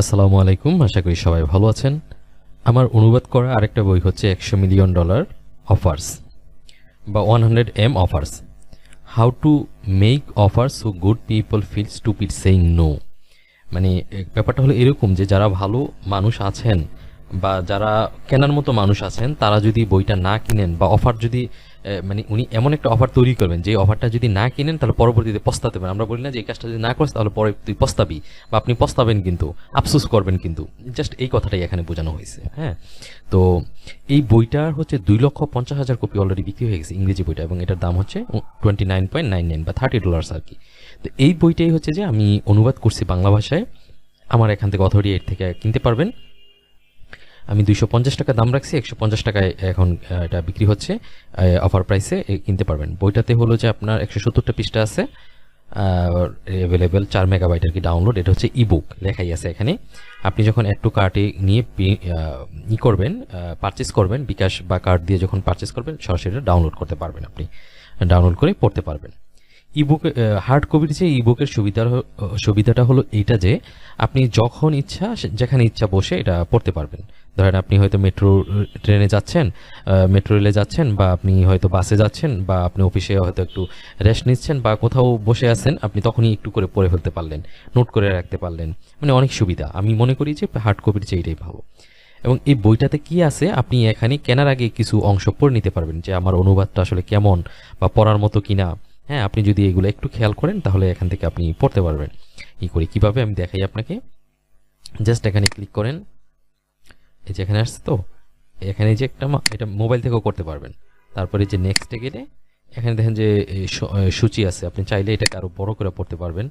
আসসালামু আলাইকুম, আশা করি সবাই ভালো আছেন। আমার অনুবাদ করা আরেকটা বই হচ্ছে একশো মিলিয়ন ডলার অফার্স বা one hundred M offers. How to make offers so good people feel stupid saying no. মানে ব্যাপারটা হলো এরকম যে যারা ভালো মানুষ আছেন বা যারা কেনার মতো মানুষ আছেন, তারা যদি বইটা না কিনেন বা অফার যদি মানে উনি এমন একটা অফার তৈরি করবেন, যে অফারটা যদি না কিনেন, তাহলে পরবর্তীতে পস্তাতে পারেন। আমরা বলি না যে এই কাজটা যদি না করিস তাহলে পরে তুই পস্তাবি, বা আপনি পস্তাবেন কিন্তু, আফসোস করবেন কিন্তু। জাস্ট এই কথাটাই এখানে বোঝানো হয়েছে হ্যাঁ? তো এই বইটার হচ্ছে দুই লক্ষ পঞ্চাশ হাজার কপি অলরেডি বিক্রি হয়ে গেছে, ইংরেজি বইটা, এবং এটার দাম হচ্ছে twenty nine point nine nine বা থার্টি ডলার্স আর কি। তো এই বইটাই হচ্ছে যে আমি অনুবাদ করছি বাংলা ভাষায়। আমার এখান থেকে অথরিটি এর থেকে কিনতে পারবেন। আমি দুইশো পঞ্চাশ টাকা দাম রাখছি, একশো পঞ্চাশ টাকায় এখন এটা বিক্রি হচ্ছে অফার প্রাইসে কিনতে পারবেন। বইটাতে হলো যে আপনার একশো সত্তরটা পৃষ্ঠা আছে অ্যাভেলেবেল চার মেগাবাইট আর কি ডাউনলোড এটা হচ্ছে ইবুক লেখাই আছে এখানে। আপনি যখন অ্যাড টু কার্টে নিয়ে ই করবেন পারচেস করবেন, বিকাশ বা কার্ড দিয়ে যখন পারচেস করবেন, সরাসরি ডাউনলোড করতে পারবেন আপনি। ডাউনলোড করে পড়তে পারবেন। ইবুক হার্ড কপির যে ইবুকের সুবিধা সুবিধাটা হলো এইটা যে, আপনি যখন ইচ্ছা যেখানে ইচ্ছা বসে এটা পড়তে পারবেন। ধরেন আপনি হয়তো মেট্রো ট্রেনে যাচ্ছেন মেট্রো রেলে যাচ্ছেন বা আপনি হয়তো বাসে যাচ্ছেন বা আপনি অফিসে হয়তো একটু রেস্ট নিচ্ছেন বা কোথাও বসে আছেন, আপনি তখনই একটু করে পড়ে ফেলতে পারলেন নোট করে রাখতে পারলেন। মানে অনেক সুবিধা। আমি মনে করি যে হার্ড কপির যে এটাই ভালো। এবং এই বইটাতে কি আছে, আপনি এখানে কেনার আগে কিছু অংশ পড়ে নিতে পারবেন যে আমার অনুবাদটা আসলে কেমন বা পড়ার মতো কিনা। হ্যাঁ আপনি যদি এগুলো একটু খেয়াল করেন, তাহলে এখান থেকে আপনি পড়তে পারবেন। ই করি কীভাবে আমি দেখাই আপনাকে? জাস্ট এখানে ক্লিক করেন। এই যে এখানে আসছে তো? এখানে যে একটা এটা মোবাইল থেকেও করতে পারবেন। তারপরে যে নেক্সটে গেলে, এখানে দেখেন যে সূচি আছে। আপনি চাইলে এটাকে আরও বড় করে পড়তে পারবেন।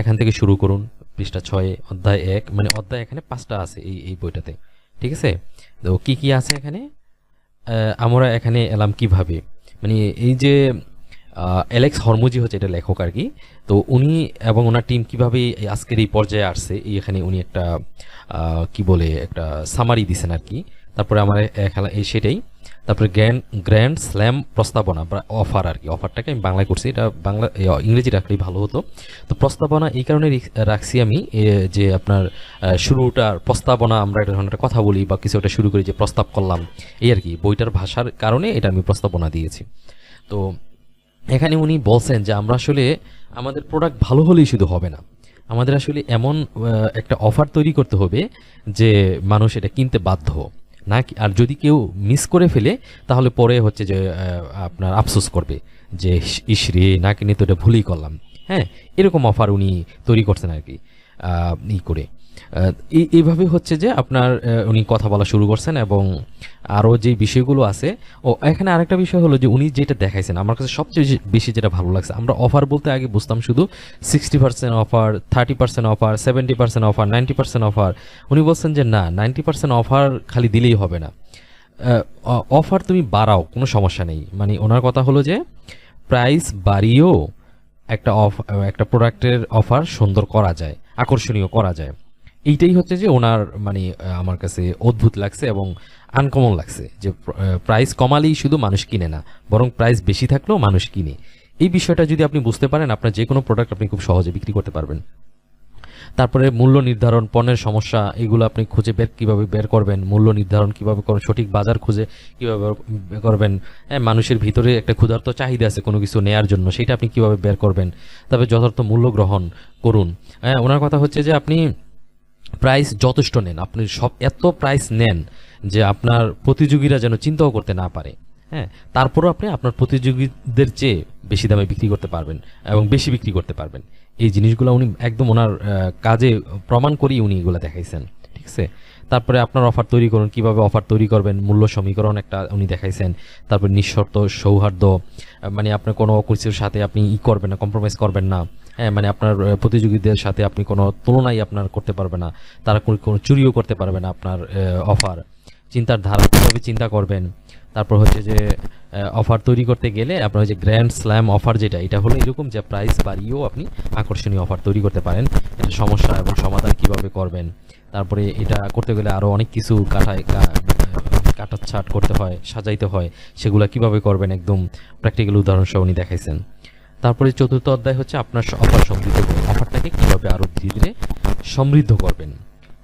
এখান থেকে শুরু করুন, পৃষ্ঠা ছয়, অধ্যায় এক মানে অধ্যায় এখানে পাঁচটা আছে এই এই বইটাতে। ঠিক আছে? তো কি কি আছে এখানে? আমরা এখানে এলাম কীভাবে? মানে এই যে অ্যালেক্স হরমুজি হচ্ছে এটা লেখক আর কি। তো উনি এবং ওনার টিম কীভাবে আজকের এই পর্যায়ে আসছে এখানে উনি একটা কি বলে, একটা সামারি দিছেন আর কি। তারপরে আমার এখানে এই সেটাই। তারপরে গ্র্যান্ড গ্র্যান্ড স্ল্যাম প্রস্তাবনা অফার আর কি। অফারটাকে আমি বাংলায় করছি, এটা বাংলা ইংরেজি রাখলেই ভালো হতো। তো প্রস্তাবনা এই কারণে রাখছি আমি যে আপনার শুরুটার প্রস্তাবনা, আমরা এটা একটা কথা বলি বা কিছু একটা শুরু করি যে প্রস্তাব করলাম, এই আর কি। বইটার ভাষার কারণে এটা আমি প্রস্তাবনা দিয়েছি। তো এখানে উনি বলছেন যে আমরা আসলে আমাদের প্রোডাক্ট ভালো হলেই শুধু হবে না। আমাদের আসলে এমন একটা অফার তৈরি করতে হবে যে মানুষ এটা কিনতে বাধ্য। না আর যদি কেউ মিস করে ফেলে, তাহলে পরে হচ্ছে যে আপনার আফসোস করবে যে, ইস- ইস না কিনে তো এটা ভুলই করলাম। হ্যাঁ এরকম অফার উনি তৈরি করছেন আর কি ই করে। এইভাবে হচ্ছে যে আপনার উনি কথা বলা শুরু করছেন এবং আরও যে বিষয়গুলো আছে, ও এখানে আরেকটা বিষয় হলো যে উনি যেটা দেখাইছেন, আমার কাছে সবচেয়ে বেশি- যেটা ভালো লাগছে, আমরা অফার বলতে আগে বুঝতাম শুধু sixty percent offer thirty percent offer seventy percent offer ninety percent offer উনি বলছেন যে না নাইনটি পার্সেন্ট অফার খালি দিলেই হবে না। অফার তুমি বাড়াও, কোনো সমস্যা নেই। মানে ওনার কথা হলো যে প্রাইস বাড়িয়েও একটা অফ একটা প্রোডাক্টের অফার সুন্দর করা যায়, আকর্ষণীয় করা যায়। এইটাই হচ্ছে যে ওনার মানে আমার কাছে অদ্ভুত লাগছে এবং আনকমন লাগছে যে প্রাইস কমালেই শুধু মানুষ কিনে না, বরং প্রাইস বেশি থাকলেও মানুষ কিনে। এই বিষয়টা যদি আপনি বুঝতে পারেন, আপনার যে কোনো প্রোডাক্ট আপনি খুব সহজে বিক্রি করতে পারবেন। তারপরে মূল্য নির্ধারণ, পণ্যের সমস্যা, এগুলো আপনি খুঁজে বের কীভাবে বের করবেন, মূল্য নির্ধারণ কীভাবে করবেন, সঠিক বাজার খুঁজে কীভাবে করবেন হ্যাঁ মানুষের ভিতরে একটা ক্ষুধার্ত চাহিদা আছে কোনো কিছু নেয়ার জন্য, সেটা আপনি কীভাবে বের করবেন, তবে যথার্থ মূল্য গ্রহণ করুন। হ্যাঁ ওনার কথা হচ্ছে যে আপনি প্রাইস যথেষ্ট নেন। আপনি সব এত প্রাইস নেন যে আপনার প্রতিযোগীরা যেন চিন্তাও করতে না পারে। হ্যাঁ তারপরও আপনি আপনার প্রতিযোগীদের চেয়ে বেশি দামে বিক্রি করতে পারবেন এবং বেশি বিক্রি করতে পারবেন। এই জিনিসগুলো উনি একদম ওনার কাজে প্রমাণ করেই উনি এগুলো দেখাইছেন। ঠিক আছে? তারপরে আপনার অফার তৈরি করুন, কীভাবে অফার তৈরি করবেন, মূল্য সমীকরণ একটা উনি দেখাইছেন। তারপর নিঃশর্ত সৌহার্দ্য মানে আপনার কোনো কিছুর সাথে আপনি ই করবেন না কম্প্রোমাইজ করবেন না। হ্যাঁ মানে আপনার প্রতিযোগীদের সাথে আপনি কোনো তুলনাই আপনার করতে পারবে না। তারা কোনো কোনো চুরিও করতে পারবে না আপনার অফার চিন্তার ধারা কীভাবে চিন্তা করবেন? তারপর হচ্ছে যে অফার তৈরি করতে গেলে আপনার যে গ্র্যান্ড স্ল্যাম অফার যেটা এটা হলো এরকম যে প্রাইস বাড়িয়েও আপনি আকর্ষণীয় অফার তৈরি করতে পারেন। এটা সমস্যা এবং সমাধান কীভাবে করবেন? তারপরে এটা করতে গেলে আরও অনেক কিছু কাটায় কাটার ছাট করতে হয় সাজাইতে হয়। সেগুলো কীভাবে করবেন? একদম প্র্যাকটিক্যাল উদাহরণ সহ উনি দেখাইছেন। তারপরে চতুর্থ অধ্যায় হচ্ছে আপনার অফার সমৃদ্ধ অফারটাকে কীভাবে আরও ধীরে ধীরে সমৃদ্ধ করবেন?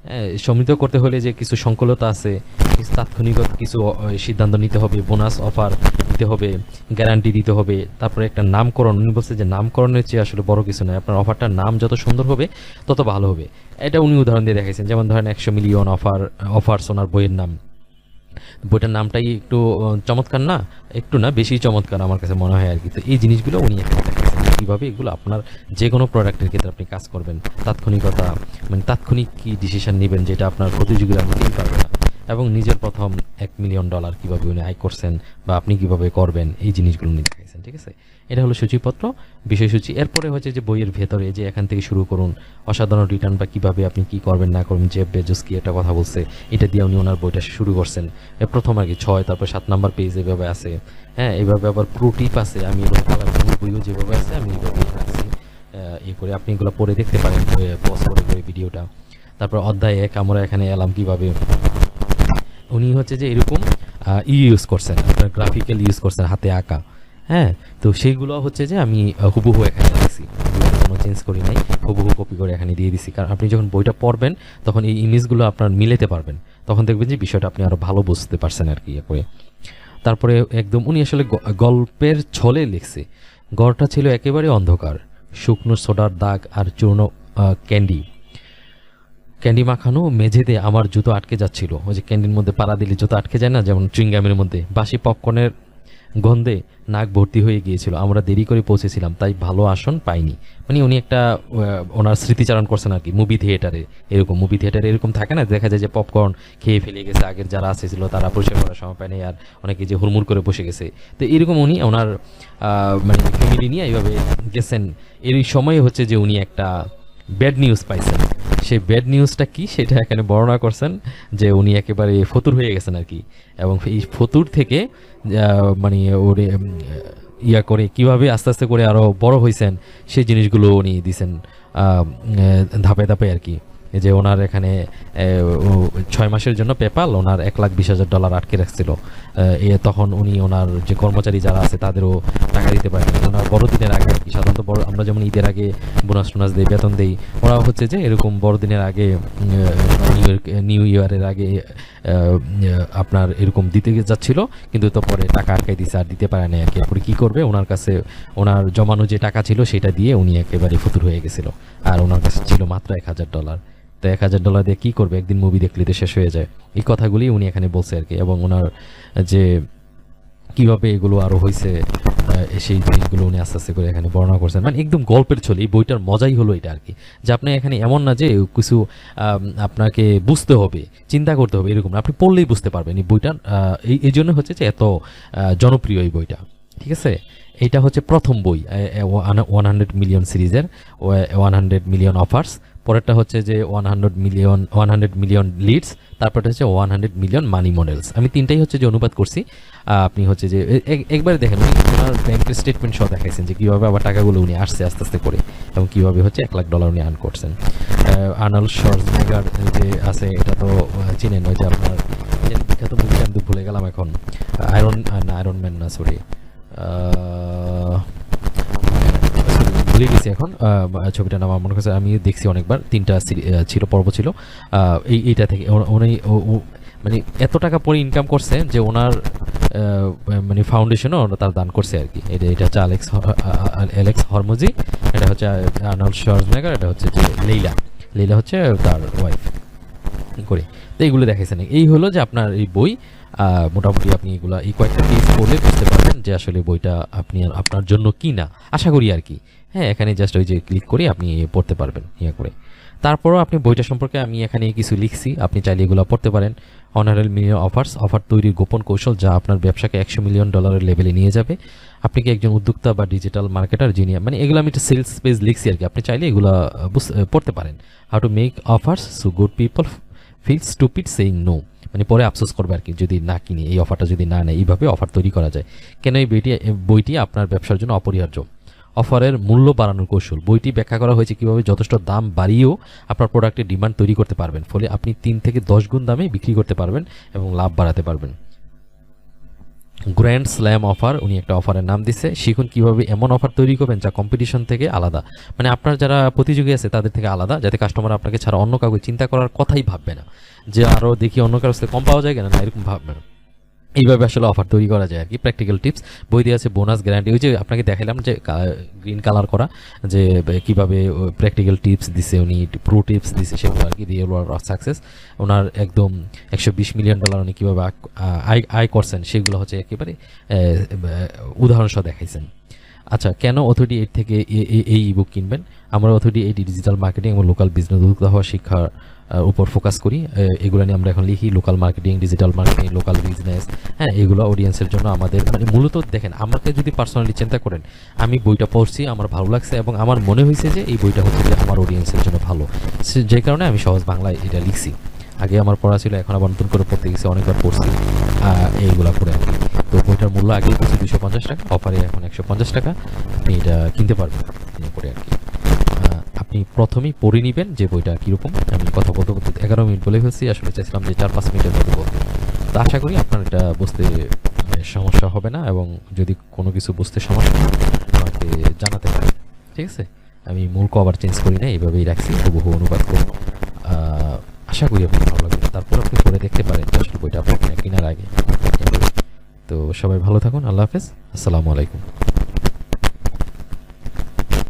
হ্যাঁ, সমৃদ্ধ করতে হলে যে কিছু সংকলতা আছে কিছু তাৎক্ষণিক কিছু সিদ্ধান্ত নিতে হবে, বোনাস অফার দিতে হবে, গ্যারান্টি দিতে হবে, তারপরে একটা নামকরণ। উনি বলছে যে নামকরণের চেয়ে আসলে বড় কিছু নয়। আপনার অফারটার নাম যত সুন্দর হবে, তত ভালো হবে। এটা উনি উদাহরণ দিয়ে দেখাইছেন। যেমন ধরেন একশো মিলিয়ন অফার অফার সোনার বইয়ের নাম। বইটার নামটাই একটু চমৎকার না? একটু না, বেশি চমৎকার আমার কাছে মনে হয় আর কি। তো এই জিনিসগুলো উনি কীভাবে এগুলো আপনার যে কোনো প্রোডাক্টের ক্ষেত্রে আপনি কাজ করবেন। তাৎক্ষণিকতা মানে তাৎক্ষণিক কী ডিসিশন নেবেন যেটা আপনার প্রতিযোগীরা নিতেই পারবে না। এবং নিজের প্রথম এক মিলিয়ন ডলার কীভাবে উনি আয় করছেন বা আপনি কীভাবে করবেন এই জিনিসগুলো উনি দেখাইছেন ঠিক আছে? এটা হলো সূচিপত্র বিষয়সূচি এরপরে হচ্ছে যে বইয়ের ভেতরে যে এখান থেকে শুরু করুন অসাধারণ রিটার্ন বা কীভাবে আপনি কি করবেন না করবেন যে বেজস কি একটা কথা বলছে এটা দিয়ে উনি ওনার বইটা শুরু করছেন। প্রথম কি ছয় তারপর সাত নাম্বার পেজ এভাবে আছে। হ্যাঁ এভাবে আবার পুরো টিপ আছে আমি বইও যেভাবে আছে আমি এইভাবে রাখছি আহ, এ করে আপনি এগুলো পড়ে দেখতে পারেন পজ করে ভিডিওটা তারপর অধ্যায় এক আমরা এখানে এলাম কীভাবে উনি হচ্ছে যে এরকম ই ইউজ করছেন, আপনার গ্রাফিক্যাল ইউজ করছেন, হাতে আঁকা। হ্যাঁ? তো সেইগুলো হচ্ছে যে আমি হুবহু এখানে রাখছি। কোনো চেঞ্জ করি নাই, হুবহু কপি করে এখানে দিয়ে দিছি। কারণ আপনি যখন বইটা পড়বেন, তখন এই ইমেজগুলো আপনার মিলেতে পারবেন। তখন দেখবেন যে বিষয়টা আপনি আরও ভালো বুঝতে পারছেন আর কি ইয়ে করে। তারপরে একদম উনি আসলে গল্পের ছলে লিখছে। গড়টা ছিল একেবারে অন্ধকার। শুকনো সোডার দাগ আর চূর্ণ ক্যান্ডি। ক্যান্ডি মাখানো মেঝেতে আমার জুতো আটকে যাচ্ছিল। ওই যে ক্যান্ডির মধ্যে পাড়া দিলে জুতো আটকে যায় না, যেমন চুইংগামের মধ্যে। বাসি পপকর্নের গন্ধে নাক ভর্তি হয়ে গিয়েছিল। আমরা দেরি করে পৌঁছেছিলাম, তাই ভালো আসন পাইনি। মানে উনি একটা ওনার স্মৃতিচারণ করছেন আর কি, মুভি থিয়েটারে। এরকম মুভি থিয়েটারে এরকম থাকে না, দেখা যায় যে পপকর্ন খেয়ে ফেলে গেছে, আগের যারা আসেছিল তারা পরিষ্কার করার সময় পায়নি আর অনেকে যে হুড়মুড় করে বসে গেছে। তো এরকম উনি ওনার মানে ফ্যামিলি নিয়ে এইভাবে গেছেন। এর সময় হচ্ছে যে উনি একটা ব্যাড নিউজ পাইছেন। সেই ব্যাড নিউজটা কি সেটা এখানে বর্ণনা করছেন যে উনি একেবারে ফতুর হয়ে গেছেন আর কি। এবং এই ফতুর থেকে মানে ওর ইয়া করে কীভাবে আস্তে আস্তে করে আরও বড় হয়েছেন সেই জিনিসগুলো উনি দিছেন ধাপে ধাপে আর কি। যে ওনার এখানে ছয় মাসের জন্য পেপাল ওনার এক লাখ বিশ হাজার ডলার আটকে রাখছিল। এ, তখন উনি ওনার যে কর্মচারী যারা আছে তাদেরও টাকা দিতে পারেন। ওনার বড়দিনের আগে আর কি, সাধারণত বড়, আমরা যেমন ঈদের আগে বোনাস টোনাস দিই, বেতন দিই ওরা হচ্ছে যে এরকম বড়দিনের আগে নিউ নিউ ইয়ারের আগে আপনার এরকম দিতে যাচ্ছিল, কিন্তু তো পরে টাকা আটকাই দিছে, আর দিতে পারে না আর কি। এরপরে কী করবে? ওনার কাছে, ওনার জমানো যে টাকা ছিল সেটা দিয়ে উনি একেবারে ফুতুর হয়ে গেছিল। আর ওনার কাছে ছিল মাত্র এক হাজার ডলার তো এক হাজার ডলার দিয়ে কী করবে? একদিন মুভি দেখলে তো শেষ হয়ে যায়। এই কথাগুলি উনি এখানে বলছে আর কি। এবং ওনার যে কীভাবে এগুলো আরও হয়েছে সেই জিনিসগুলো উনি আস্তে আস্তে করে এখানে বর্ণনা করছেন। মানে একদম গল্পের ছলে, এই বইটার মজাই হলো এটা আর কি। যে আপনি এখানে এমন না যে কিছু আপনাকে বুঝতে হবে, চিন্তা করতে হবে, এরকম আপনি পড়লেই বুঝতে পারবেন এই বইটার এই এই জন্য হচ্ছে যে এত জনপ্রিয় এই বইটা। ঠিক আছে? এটা হচ্ছে প্রথম বই ওয়ান হান্ড্রেড মিলিয়ন সিরিজের, ওয়ান হান্ড্রেড মিলিয়ন অফার্স পরেরটা হচ্ছে যে one hundred million one hundred million leads তারপরটা হচ্ছে one hundred million money models আমি তিনটাই হচ্ছে যে অনুবাদ করছি। আপনি হচ্ছে যে একবারে দেখেন, উনি ওনার ব্যাংকের স্টেটমেন্ট সহ দেখাইছেন যে কীভাবে আবার টাকাগুলো উনি আসছে আস্তে আস্তে করে এবং কীভাবে হচ্ছে এক লাখ ডলার উনি আর্ন করছেন। আর্নাল শর্জনেগার যে আছে, এটা তো চিনেন ওই যে আপনার বিখ্যাত মুভিটা আমি ভুলে গেলাম এখন। আয়রন না আয়রন ম্যান না সরি ভুলে গেছি এখন। ছবিটার নাম মনে করছে আমি দেখছি অনেকবার, তিনটা ছিল, পর্ব ছিল। এই এইটা থেকে উনি মানে এত টাকা পরে ইনকাম করছে যে ওনার মানে ফাউন্ডেশনও তার দান করছে আর কি। এটা এটা হচ্ছে আলেক্স অ্যালেক্স হরমোজি এটা হচ্ছে আর্নল্ড শর্জনেগার এটা হচ্ছে যে লেইলা লেইলা হচ্ছে তার ওয়াইফ করে। তো এইগুলো দেখাইছেন এই হলো যে আপনার এই বই। মোটামুটি আপনি এগুলা এই কয়েকটা পেজ পড়লে বুঝতে পারবেন যে আসলে বইটা আপনি আপনার জন্য কি না আশা করি আর কি। হ্যাঁ এখানে জাস্ট ওই যে ক্লিক করে আপনি পড়তে পারবেন ইয়ে করে। তারপরও আপনি বইটা সম্পর্কে আমি এখানে কিছু লিখছি, আপনি চাইলে এগুলো পড়তে পারেন। অনারেল মিলিয়ন অফার্স অফার তৈরির গোপন কৌশল যা আপনার ব্যবসাকে একশো মিলিয়ন ডলারের লেভেলে নিয়ে যাবে। আপনি কি একজন উদ্যোক্তা বা ডিজিটাল মার্কেটার যিনি মানে এগুলো আমি একটা সেলস পেজ লিখছি আর কি, আপনি চাইলে এগুলো পড়তে পারেন। How to make offers so good people feel stupid saying no মানে পরে আফসোস করবে আর কি, যদি না কিনে, এই অফারটা যদি না নেয়, এইভাবে অফার তৈরি করা যায়। কেন এই বইটি বইটি আপনার ব্যবসার জন্য অপরিহার্য? অফারের মূল্য বাড়ানোর কৌশল। বইটি ব্যাখ্যা করা হয়েছে কীভাবে যথেষ্ট দাম বাড়িয়েও আপনার প্রোডাক্টের ডিমান্ড তৈরি করতে পারবেন। ফলে আপনি তিন থেকে দশ গুণ দামে বিক্রি করতে পারবেন এবং লাভ বাড়াতে পারবেন। গ্র্যান্ড স্ল্যাম অফার উনি একটা অফারের নাম দিচ্ছে শিখুন কীভাবে এমন অফার তৈরি করবেন যা কম্পিটিশন থেকে আলাদা। মানে আপনার যারা প্রতিযোগী আছে, তাদের থেকে আলাদা, যাতে কাস্টমার আপনাকে ছাড়া অন্য কাউকে চিন্তা করার কথাই ভাববে না। যে আরও দেখি অন্য কারোর সাথে কম পাওয়া যায় কেন, না এরকম ভাববে না। এইভাবে আসলে অফার তৈরি করা যায় আর কি প্র্যাকটিক্যাল টিপস বই দিয়ে আছে বোনাস গ্যারান্টি ওই যে আপনাকে দেখালাম যে গ্রিন কালার করা, যে কীভাবে প্র্যাকটিক্যাল টিপস দিছে উনি প্রো টিপস দিছে সেগুলো আর কি রিয়েল ওয়ার্ড অফ সাকসেস ওনার একদম একশো বিশ মিলিয়ন ডলার উনি কীভাবে আয় আয় করছেন সেগুলো হচ্ছে একেবারে উদাহরণ সহ দেখাইছেন। আচ্ছা কেন অথরিটি এইট থেকে এই বুক কিনবেন? আমরা অথরিটি এইট ডিজিটাল মার্কেটিং এবং লোকাল বিজনেস উদ্যোক্তা হওয়া শিক্ষার উপর ফোকাস করি। এগুলো নিয়ে আমরা এখন লিখি। Local marketing digital marketing local business হ্যাঁ এগুলো অডিয়েন্সের জন্য আমাদের মানে মূলত দেখেন, আমাকে যদি পার্সোনালি চিন্তা করেন, আমি বইটা পড়ছি, আমার ভালো লাগছে এবং আমার মনে হয়েছে যে এই বইটা হচ্ছে যে আমার অডিয়েন্সের জন্য ভালো। যে কারণে আমি সহজ বাংলায় এটা লিখছি। আগে আমার পড়া ছিল, এখন আবার নতুন করে পড়তে গেছি, অনেকবার পড়ছি। এইগুলো করে আর কি। তো বইটার মূল্য আগে হচ্ছে দুশো পঞ্চাশ টাকা অফারে এখন একশো পঞ্চাশ টাকা। আপনি এটা কিনতে পারবেন পড়ে আর কি। আপনি প্রথমেই পড়ে নেবেন যে বইটা কীরকম। আমি কথা বলতে বলতে এগারো মিনিট বলে ফেলছি আসলে চাইছিলাম যে চার পাঁচ মিনিটের মধ্যে বলতে। তো আশা করি আপনার এটা বুঝতে মানে, সমস্যা হবে না এবং যদি কোনো কিছু বুঝতে সমস্যা আমাকে জানাতে পারেন। ঠিক আছে? আমি মূল কভার চেঞ্জ করি না এইভাবেই রাখছি হুবহু অনুবাদ করব। আশা করি আপনার ভালো লাগবে। তারপর আপনি পড়ে দেখতে পারেন আসলে বইটা আপনার কেনার আগে। তো সবাই ভালো থাকুন আল্লাহ হাফেজ। আসসালামু আলাইকুম।